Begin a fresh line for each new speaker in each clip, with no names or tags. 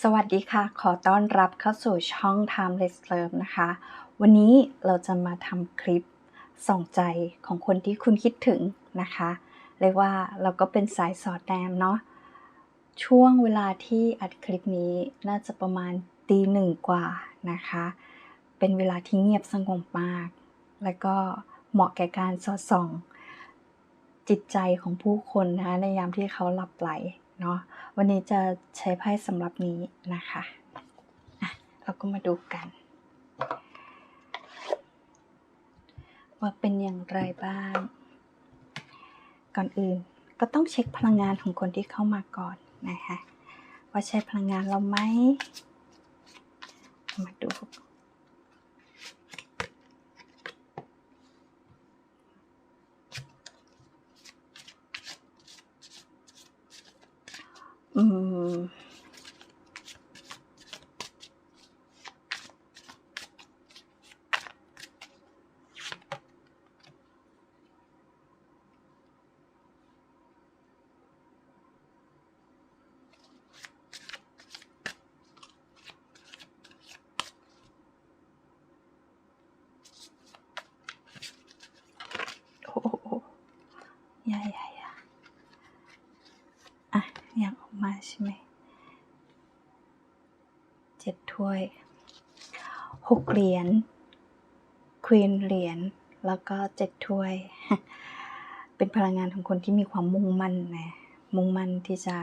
สวัสดีค่ะ ขอต้อนรับเข้าสู่ช่อง Timeless Love นะคะ วันนี้เราจะมาทำคลิปส่องใจของคนที่คุณคิดถึงนะคะ เรียกว่าเราก็เป็นสายสอดแนมเนาะ ช่วงเวลาที่อัดคลิปนี้น่าจะประมาณตีหนึ่งกว่านะคะ เป็นเวลาที่เงียบสงบมาก และก็เหมาะแก่การสอดส่อง จิตใจของผู้คนนะคะในยามที่เขาหลับไหล เนาะวันนี้จะใช้ไพ่สำหรับนี้นะคะะเราก็มาดูกัน ว่าเป็นอย่างไรบ้าง ก่อนอื่นก็ต้องเช็คพลังงานของคนที่เข้ามาก่อนนะคะว่าใช่พลังงานเราไหมมาดู อืมโอ้โหอย่าอย่าอย่าอะ อยากออกมา ใช่ไหมเจ็ดถ้วยหกเหรียญควีนเหรียญแล้วก็เจ็ดถ้วย เป็นพลังงานของคนที่มีความมุ่งมั่นนะมุ่งมั่นที่จะ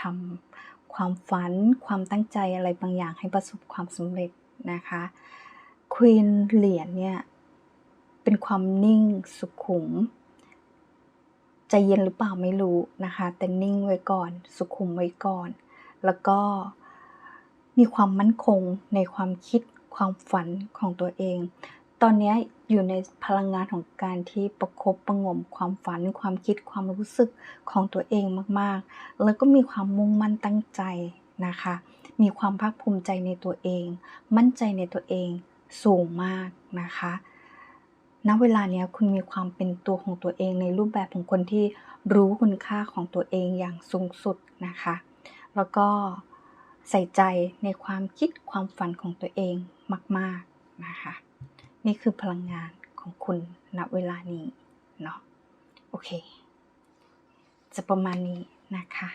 ทำความฝันความตั้งใจอะไรบางอย่างให้ประสบความสำเร็จนะคะควีนเหรียญเนี่ยเป็นความนิ่งสุขุม ใจเย็นหรือเปล่าไม่รู้นะคะ แต่นิ่งไว้ก่อน สุขุมไว้ก่อน แล้วก็มีความมั่นคงในความคิดความฝันของตัวเอง ตอนนี้อยู่ในพลังงานของการที่ประคบประงมความฝัน ความคิดความรู้สึกของตัวเองมากๆ แล้วก็มีความมุ่งมั่นตั้งใจนะคะ มีความภาคภูมิใจในตัวเอง มั่นใจในตัวเองสูงมากนะคะ ณเวลาเนี้ยคุณมีความเป็นตัวของตัวเองในรูปแบบของคนที่รู้คุณค่าของตัวเองอย่างสูงสุดนะคะ แล้วก็ใส่ใจในความคิดความฝันของตัวเองมาก ๆนะคะ นี่คือพลังงานของคุณณเวลานี้เนาะโอเค จะประมาณนี้นะคะ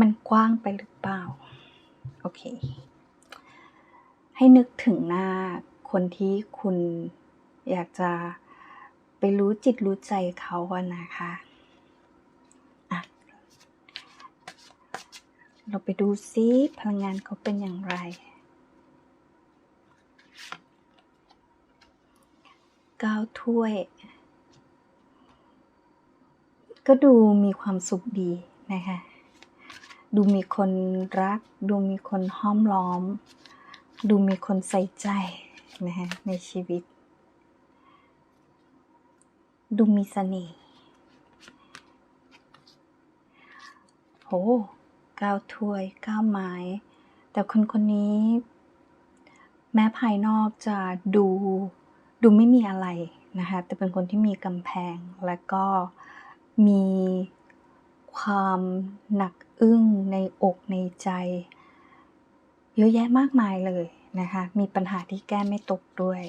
มันกว้างไปหรือเปล่า โอเค ให้นึกถึงหน้า คนที่คุณอยากจะไปรู้จิตรู้ใจเขาอะนะคะะเราไปดูซิพลังงานเขาเป็นอย่างไร ก้าวถ้วย ก็ดูมีความสุขดีนะคะดูมีคนรัก ดูมีคนห้อมล้อม ดูมีคนใส่ใจ นะฮะในชีวิต ดูมีเสน่ห์โหก้าวถ้วยก้าวไม้ แต่คนคนนี้ แม้ภายนอกจะดูดูไม่มีอะไรนะคะแต่เป็นคนที่มีกำแพงและก็มีความหนักอึ้งในอกในใจ เยอะแยะมากมายเลย นะคะ มีปัญหาที่แก้ไม่ตกด้วย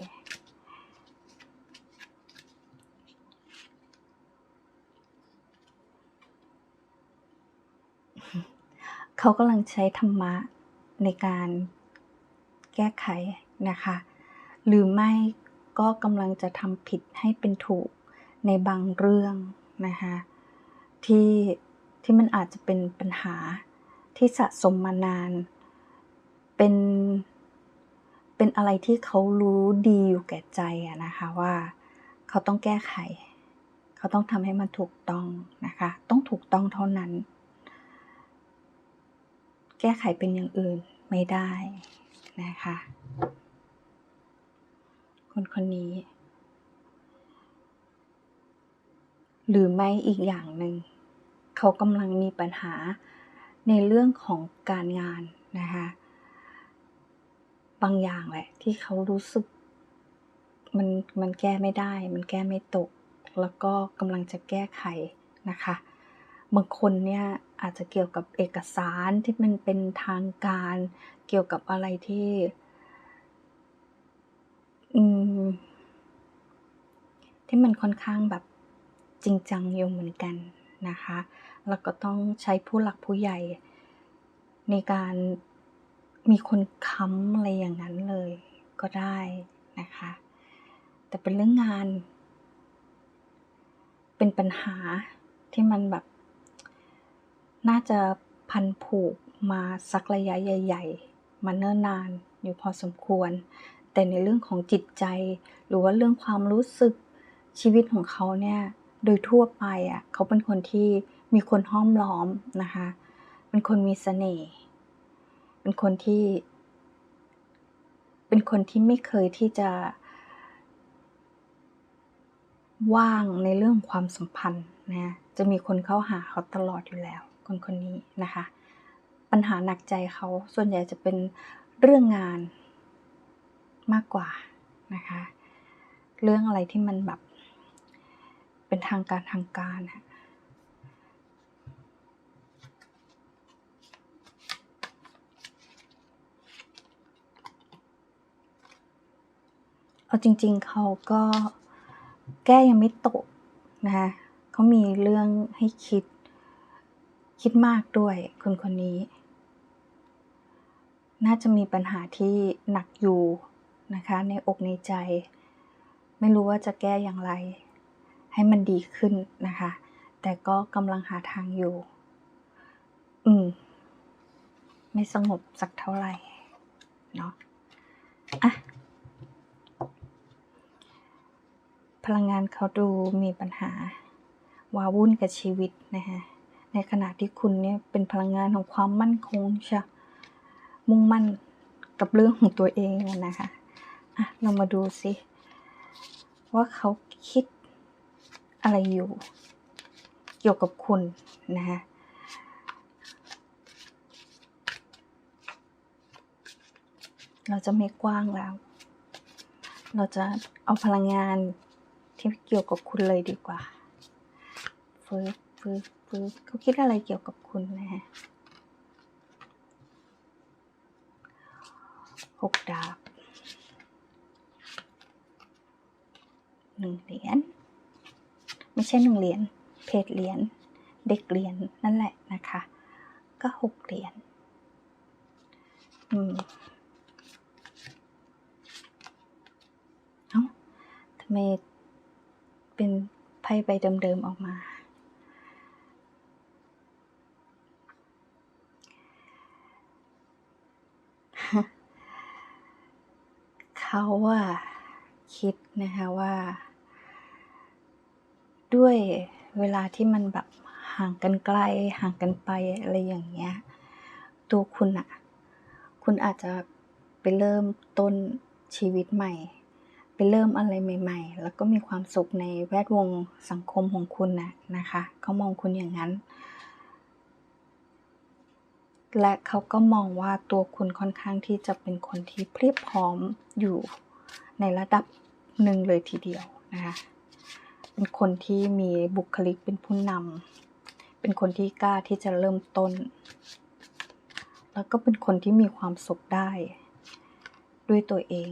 เขากำลังใช้ธรรมะในการแก้ไขนะคะ หรือไม่ก็กำลังจะทำผิดให้เป็นถูกในบางเรื่องนะคะที่ที่มันอาจจะเป็นปัญหาที่สะสมมานาน เป็น เป็นอะไรที่เขารู้ดีอยู่แก่ใจอะนะคะว่าเขาต้องแก้ไข เขาต้องทำให้มันถูกต้องนะคะ ต้องถูกต้องเท่านั้น แก้ไขเป็นอย่างอื่นไม่ได้นะคะ คนคนนี้ หรือไม่อีกอย่างหนึ่งเขากำลังมีปัญหาในเรื่องของการงานนะคะ บางอย่างแหละ ที่เขารู้สึก มันมันแก้ไม่ได้ มันแก้ไม่ตก แล้วก็กำลังจะแก้ไขนะคะ บางคนเนี่ยอาจจะเกี่ยวกับเอกสารที่มันเป็นทางการ เกี่ยวกับอะไรที่อืมที่มันค่อนข้างแบบจริงจังอยู่เหมือนกันนะคะ แล้วก็ต้องใช้ผู้หลักผู้ใหญ่ในการ มีคนค้ำอะไรอย่างนั้นเลยก็ได้นะคะ แต่เป็นเรื่องงาน เป็นปัญหาที่มันแบบ น่าจะพันผูกมาสักระยะใหญ่ ๆ มาเนิ่นนานอยู่พอสมควร แต่ในเรื่องของจิตใจ หรือว่าเรื่องความรู้สึกชีวิตของเขาเนี่ย โดยทั่วไปอะเขาเป็นคนที่มีคนห้อมล้อมนะคะ เป็นคนมีเสน่ห์ เป็นคนที่ เป็นคนที่ไม่เคยที่จะ ว่างในเรื่องความสัมพันธ์นะจะมีคนเข้าหาเขาตลอดอยู่แล้ว คนคนนี้นะคะ ปัญหาหนักใจเขาส่วนใหญ่จะเป็นเรื่องงานมากกว่านะคะ เรื่องอะไรที่มันแบบ เป็นทางการทางการอะ เอาจริง ๆ เขาก็แก้ยังไม่ตกนะคะเขามีเรื่องให้คิด คิดมากด้วยคนคนนี้ น่าจะมีปัญหาที่หนักอยู่นะคะ ในอกในใจ ไม่รู้ว่าจะแก้อย่างไร ให้มันดีขึ้นนะคะ แต่ก็กำลังหาทางอยู่ อืม ไม่สงบสักเท่าไหร่ เนาะอะ พลังงานเขาดูมีปัญหาวาวุ่นกับชีวิตนะคะในขณะที่คุณเนี่ยเป็นพลังงานของความมั่นคงใช่มุ่งมั่นกับเรื่องของตัวเองนะคะอะเรามาดูสิว่าเขาคิดอะไรอยู่ เกี่ยวกับคุณนะคะเราจะไม่กว้างแล้ว เราจะเอาพลังงาน ที่เกี่ยวกับคุณเลยดีกว่าฟื้นฟื้นฟื้นเขาคิดอะไรเกี่ยวกับคุณนะฮะหกดาบหนึ่งเหรียญไม่ใช่หนึ่งเหรียญเพจเหรียญเด็กเหรียญนั่นแหละนะคะ ก็หกเหรียญอืมเอ้าทำไม เป็นไพ่ใบเดิมๆออกมา เขาว่าคิดนะคะว่า ด้วยเวลาที่มันแบบห่างกันไกลห่างกันไปอะไรอย่างเงี้ย ตัวคุณอะคุณอาจจะไปเริ่มต้นชีวิตใหม่ ไปเริ่มอะไรใหม่ ๆ แล้วก็มีความสุขในแวดวงสังคมของคุณนะนะคะเขามองคุณอย่างนั้น และเขาก็มองว่าตัวคุณค่อนข้างที่จะเป็นคนที่เพรียบพร้อมอยู่ในระดับหนึ่งเลยทีเดียวนะคะ เป็นคนที่มีบุคลิกเป็นผู้นำ เป็นคนที่กล้าที่จะเริ่มต้น แล้วก็เป็นคนที่มีความสุขได้ด้วยตัวเอง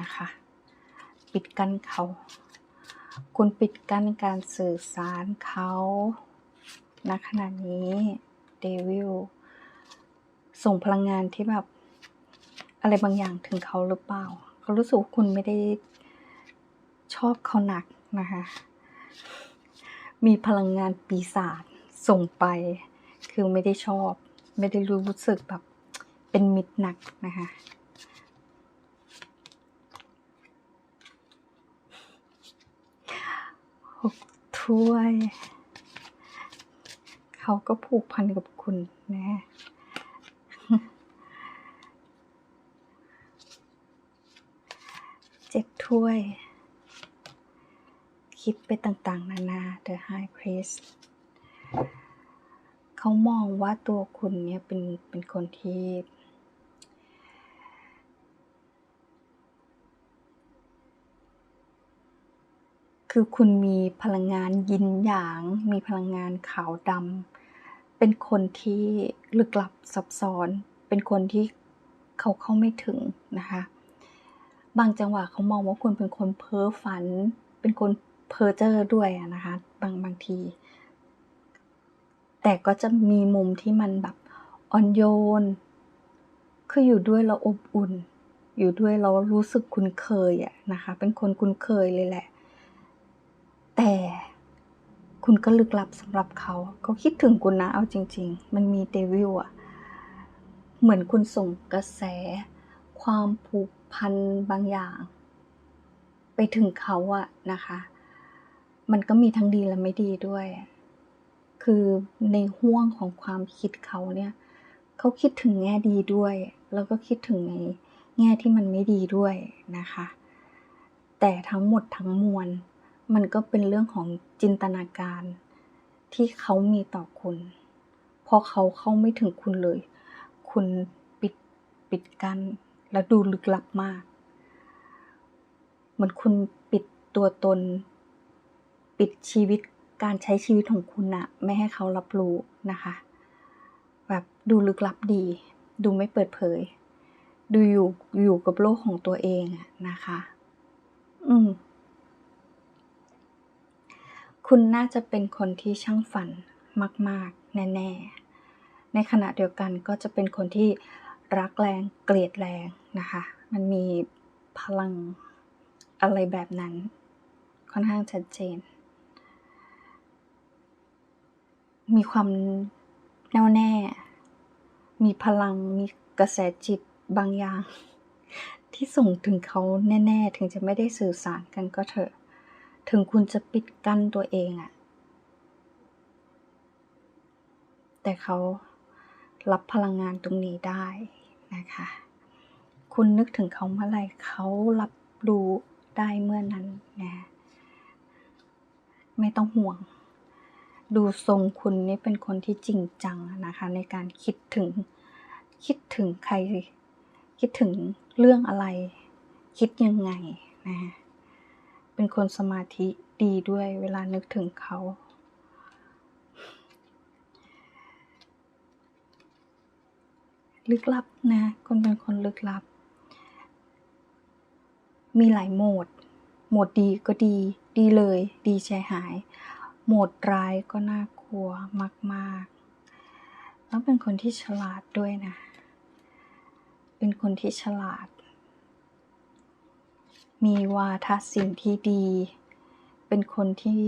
นะคะ ปิดกั้นเขา คุณปิดกั้นการสื่อสารเขาณขณะนี้เดวิลส่งพลังงานที่แบบ อะไรบางอย่างถึงเขาหรือเปล่า เขารู้สึกคุณไม่ได้ชอบเขาหนักนะคะ มีพลังงานปีศาจส่งไป คือไม่ได้ชอบ ไม่ได้รู้สึกแบบเป็นมิตรหนักนะคะ ห กถ้วย เขาก็ผูกพันกับคุณนะเจ็ดถ้วย คิดไปต่างๆ นานา The High Priest เขามองว่าตัวคุณเนี่ยเป็นเป็นคนที่ คือคุณมีพลังงานยินหยาง มีพลังงานขาวดำเป็นคนที่ลึกลับซับซ้อน เป็นคนที่เขาเข้าไม่ถึงนะคะ บางจังหวะเขามองว่าคุณเป็นคนเพ้อฝัน เป็นคนเพ้อเจ้อด้วยนะคะ บางบางที แต่ก็จะมีมุมที่มันแบบอ่อนโยน คืออยู่ด้วยเราอบอุ่น อยู่ด้วยเรารู้สึกคุ้นเคยอะนะคะ เป็นคนคุ้นเคยเลยแหละ แต่คุณก็ลึกลับสำหรับเขาเขาคิดถึงคุณนะเอาจริง ๆ มันมีเดวิลอะเหมือนคุณส่งกระแส ความผูกพันบางอย่าง ไปถึงเขาอะนะคะ มันก็มีทั้งดีและไม่ดีด้วย คือในห่วงของความคิดเขาเนี่ยเขาคิดถึงแง่ดีด้วย แล้วก็คิดถึงในแง่ที่มันไม่ดีด้วยนะคะ แต่ทั้งหมดทั้งมวล มันก็เป็นเรื่องของจินตนาการที่เขามีต่อคุณเพราะเขาเข้าไม่ถึงคุณเลย คุณปิดปิดกันแล้วดูลึกลับมาก เหมือนคุณปิดตัวตน ปิดชีวิตการใช้ชีวิตของคุณอะไม่ให้เขารับรู้นะคะ แบบดูลึกลับดี ดูไม่เปิดเผย ดูอยู่อยู่กับโลกของตัวเองอะนะคะ อืม คุณน่าจะเป็นคนที่ช่างฝันมาก ๆ แน่ ๆ ในขณะเดียวกันก็จะเป็นคนที่รักแรงเกลียดแรงนะคะ มันมีพลังอะไรแบบนั้น ค่อนข้างชัดเจน มีความแน่วแน่ มีพลัง มีกระแสจิตบางอย่าง ที่ส่งถึงเขาแน่ ๆ ถึงจะไม่ได้สื่อสารกันก็เถอะ ถึงคุณจะปิดกั้นตัวเองอะแต่เขารับพลังงานตรงนี้ได้นะคะ คุณนึกถึงเขาเมื่อไหร่เขารับรู้ได้เมื่อนั้นนะไม่ต้องห่วง ดูทรงคุณนี่เป็นคนที่จริงจังนะคะ ในการคิดถึงคิดถึงใคร คิดถึงเรื่องอะไร คิดยังไงนะ เป็นคนสมาธิดีด้วยเวลานึกถึงเขา ลึกลับนะคุณเป็นคนลึกลับ มีหลายโหมด โหมดดีก็ดี ดีเลย ดีใจหาย โหมดร้ายก็น่ากลัวมากๆ แล้วเป็นคนที่ฉลาดด้วยนะ เป็นคนที่ฉลาด มีวาทศิลป์ที่ดี เป็นคนที่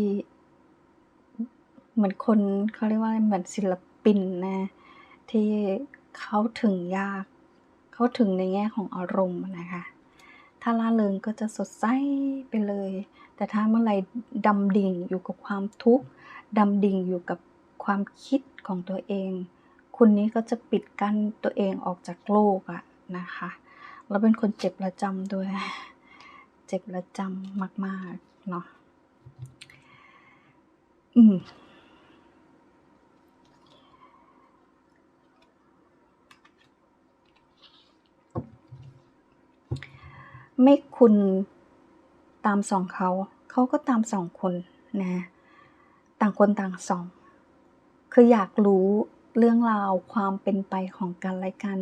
เหมือนคนเขาเรียกว่าเหมือนศิลปินนะ ที่เขาถึงยาก เขาถึงในแง่ของอารมณ์นะคะ ถ้าล่าเริงก็จะสดใสไปเลย แต่ถ้าเมื่อไรดำดิ่งอยู่กับความทุกข์ดำดิ่งอยู่กับความคิดของตัวเองคุณนี้ก็จะปิดกั้นตัวเองออกจากโลกอะนะคะ แล้วเป็นคนเจ็บประจำด้วย เจ็บประจำมากๆเนาะอืมไม่คุณตามส่องเขา เขาก็ตามส่องคุณนะต่างคนต่างส่อง คืออยากรู้เรื่องราวความเป็นไปของกันและกัน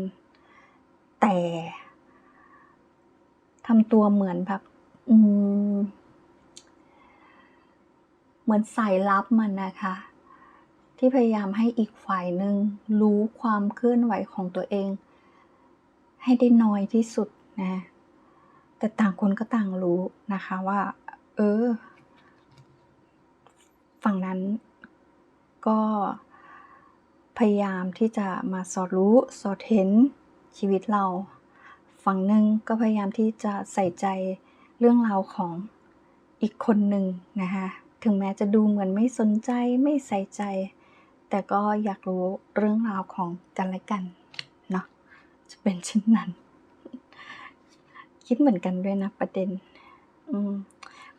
แต่ทำตัวเหมือนแบบ เหมือนสายลับมันนะคะ ที่พยายามให้อีกฝ่ายหนึ่งรู้ความเคลื่อนไหวของตัวเอง ให้ได้น้อยที่สุดนะ แต่ต่างคนก็ต่างรู้นะคะว่า เออ ฝั่งนั้นก็พยายามที่จะมาสอดรู้สอดเห็นชีวิตเรา ฝั่งหนึ่งก็พยายามที่จะใส่ใจ เรื่องราวของอีกคนหนึ่งนะคะถึงแม้จะดูเหมือนไม่สนใจไม่ใส่ใจ แต่ก็อยากรู้เรื่องราวของกันและกันเนาะจะเป็นเช่นนั้น คิดเหมือนกันด้วยนะประเด็น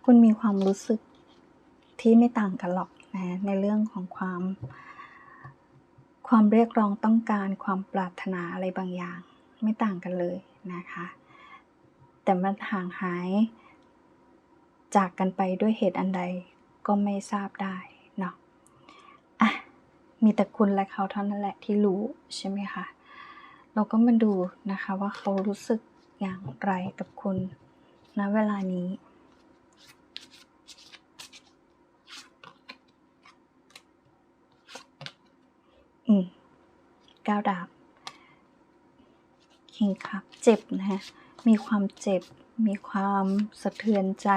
คุณมีความรู้สึกที่ไม่ต่างกันหรอกนะในเรื่องของความ ความเรียกร้องต้องการความปรารถนาอะไรบางอย่าง ไม่ต่างกันเลยนะคะ แต่มันห่างหาย จากกันไปด้วยเหตุอันใดก็ไม่ทราบได้เนาะอะมีแต่คุณและเขาเท่านั้นแหละที่รู้ใช่ไหมคะเราก็มาดูนะคะว่าเขารู้สึกอย่างไรกับคุณณเวลานี้อืมก้าวดาบคิงครับเจ็บนะฮะ มีความเจ็บ มีความสะเทือนใจ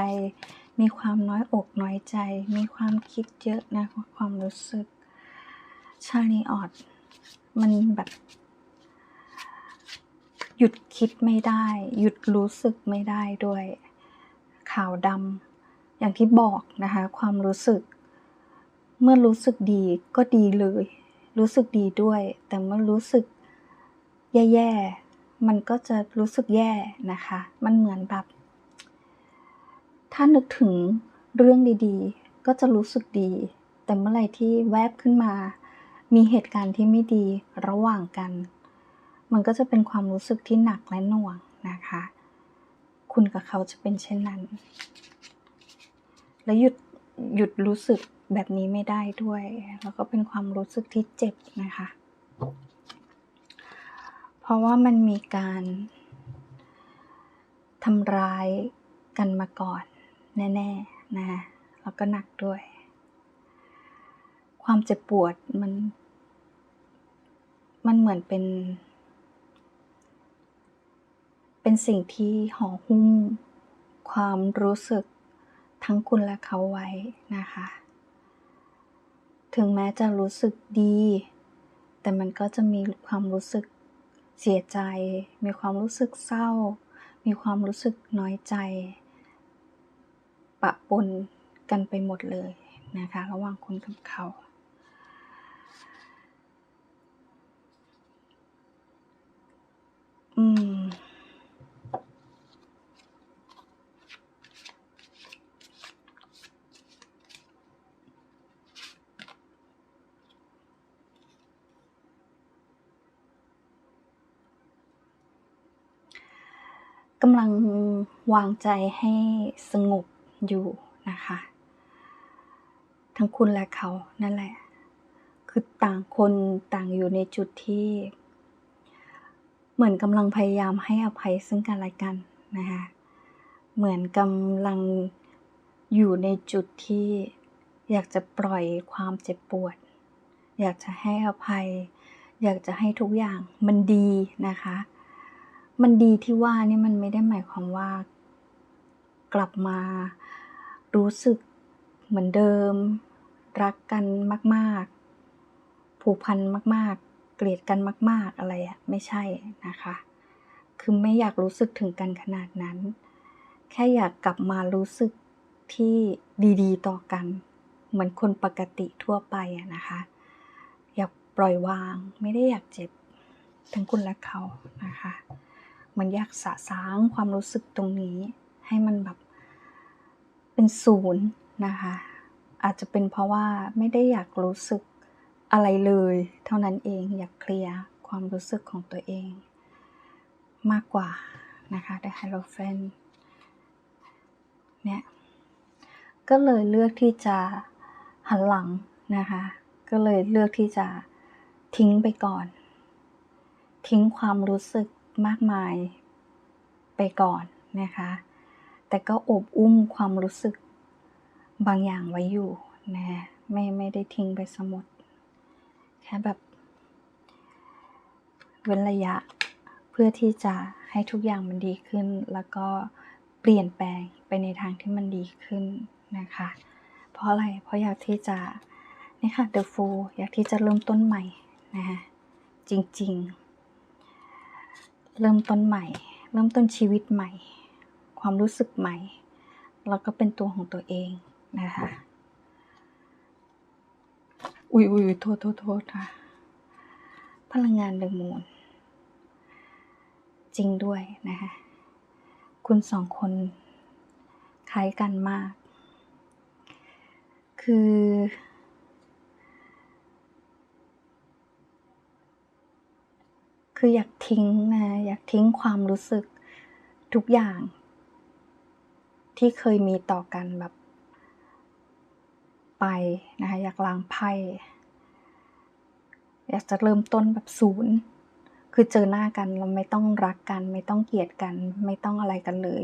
มีความน้อยอกน้อยใจ มีความคิดเยอะนะความรู้สึก ชาลีออดมันแบบ หยุดคิดไม่ได้ หยุดรู้สึกไม่ได้ด้วยขาวดำอย่างที่บอกนะคะ ความรู้สึก เมื่อรู้สึกดีก็ดีเลย รู้สึกดีด้วย แต่เมื่อรู้สึกแย่ๆ มันก็จะรู้สึกแย่นะคะ มันเหมือนแบบ ถ้านึกถึงเรื่องดีๆ ก็จะรู้สึกดี แต่เมื่อไรที่แวบขึ้นมา มีเหตุการณ์ที่ไม่ดีระหว่างกัน มันก็จะเป็นความรู้สึกที่หนักและหน่วงนะคะ คุณกับเขาจะเป็นเช่นนั้น และหยุดหยุดรู้สึกแบบนี้ไม่ได้ด้วย แล้วก็เป็นความรู้สึกที่เจ็บนะคะ ราะว่ามันมีการทำร้ายกันมาก่อนแน่ๆนะแล้วก็หนักด้วย ความเจ็บปวดมัน มันเหมือนเป็น เป็นสิ่งที่ห่อหุ้มความรู้สึกทั้งคุณและเขาไว้นะคะ ถึงแม้จะรู้สึกดี แต่มันก็จะมีความรู้สึก เสียใจ มีความรู้สึกเศร้า มีความรู้สึกน้อยใจ ปะปนกันไปหมดเลยนะคะ ระหว่างคุณกับเขา อืม กำลังวางใจให้สงบอยู่นะคะ ทั้งคุณและเขานั่นแหละ คือต่างคนต่างอยู่ในจุดที่ เหมือนกำลังพยายามให้อภัยซึ่งกันและกันนะคะเหมือนกำลังอยู่ในจุดที่อยากจะปล่อยความเจ็บปวด อยากจะให้อภัย อยากจะให้ทุกอย่างมันดีนะคะ มันดีที่ว่านี่มันไม่ได้หมายความว่า กลับมารู้สึกเหมือนเดิม รักกันมากๆ ผูกพันมาก ๆ เกลียดกันมาก ๆ อะไรอะไม่ใช่นะคะ คือไม่อยากรู้สึกถึงกันขนาดนั้น แค่อยากกลับมารู้สึกที่ดีๆ ต่อกัน เหมือนคนปกติทั่วไปอะนะคะ อยากปล่อยวางไม่ได้อยากเจ็บทั้งคุณและเขานะคะ มันอยากสะสางความรู้สึกตรงนี้ ให้มันแบบเป็นศูนย์นะคะ อาจจะเป็นเพราะว่าไม่ได้อยากรู้สึกอะไรเลย เท่านั้นเองอยากเคลียร์ความรู้สึกของตัวเอง มากกว่านะคะ The Hierophant เนี่ยก็เลยเลือกที่จะหันหลังนะคะ ก็เลยเลือกที่จะทิ้งไปก่อน ทิ้งความรู้สึก มากมายไปก่อนนะคะ แต่ก็อบอุ้มความรู้สึกบางอย่างไว้อยู่นะไม่ไม่ได้ทิ้งไปสมดแค่แบบเว้นระยะเพื่อที่จะให้ทุกอย่างมันดีขึ้น แล้วก็เปลี่ยนแปลงไปในทางที่มันดีขึ้นนะคะ เพราะอะไร เพราะอยากที่จะนี่ค่ะ The Fool อยากที่จะเริ่มต้นใหม่นะคะจริง ๆ เริ่มต้นใหม่ เริ่มต้นชีวิตใหม่ ความรู้สึกใหม่ แล้วก็เป็นตัวของตัวเองนะคะ อุ้ยอุ้ยโทษโทษโทษค่ะ พลังงานเดอะมูนจริงด้วยนะคะ คุณสองคนคล้ายกันมาก คือ คืออยากทิ้งนะอยากทิ้งความรู้สึกทุกอย่าง ที่เคยมีต่อกันแบบไปนะคะอยากล้างไพ่อยากจะเริ่มต้นแบบศูนย์ คือเจอหน้ากันเราไม่ต้องรักกัน ไม่ต้องเกลียดกัน ไม่ต้องอะไรกันเลย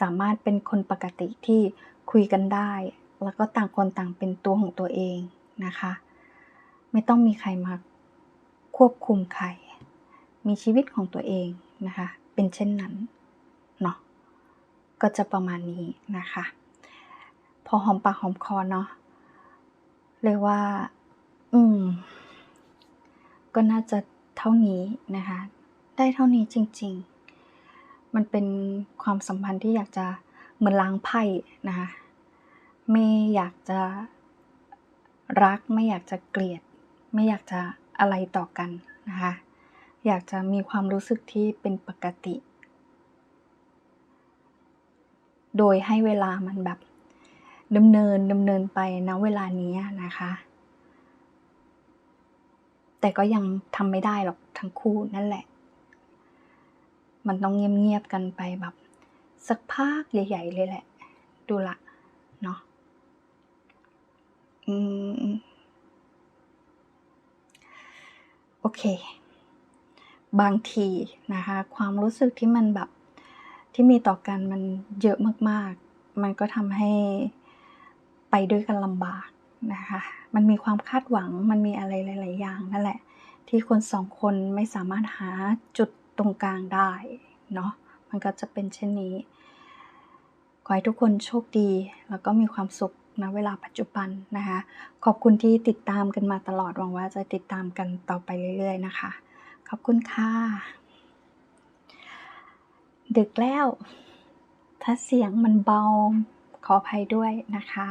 สามารถเป็นคนปกติที่คุยกันได้ แล้วก็ต่างคนต่างเป็นตัวของตัวเองนะคะ ไม่ต้องมีใครมาควบคุมใคร มีชีวิตของตัวเองนะคะ เป็นเช่นนั้นเนาะก็จะประมาณนี้นะคะ พอหอมปากหอมคอเนาะเรียกว่า อืม ก็น่าจะเท่านี้นะคะ ได้เท่านี้จริง ๆ มันเป็นความสัมพันธ์ที่อยากจะเหมือนล้างไพ่นะคะไม่อยากจะรักไม่อยากจะเกลียด ไม่อยากจะอะไรต่อกันนะคะ อยากจะมีความรู้สึกที่เป็นปกติ โดยให้เวลามันแบบดำเนินดำเนินไปณเวลานี้นะคะ แต่ก็ยังทำไม่ได้หรอกทั้งคู่นั่นแหละ มันต้องเงียบๆกันไปแบบ สักพักใหญ่ ๆ เลยแหละ ดูละเนาะอืม โอเค บางทีนะคะ ความรู้สึกที่มันแบบที่มีต่อกันมันเยอะมากๆ มันก็ทำให้ไปด้วยกันลำบากนะคะ มันมีความคาดหวัง มันมีอะไรหลาย ๆ อย่างนั่นแหละ ที่คนสองคนไม่สามารถหาจุดตรงกลางได้เนาะ มันก็จะเป็นเช่นนี้ ขอให้ทุกคนโชคดี แล้วก็มีความสุขณเวลาปัจจุบันนะคะ ขอบคุณที่ติดตามกันมาตลอด หวังว่าจะติดตามกันต่อไปเรื่อย ๆ นะคะ ขอบคุณค่ะ ดึกแล้ว ถ้าเสียงมันเบาขออภัยด้วยนะคะ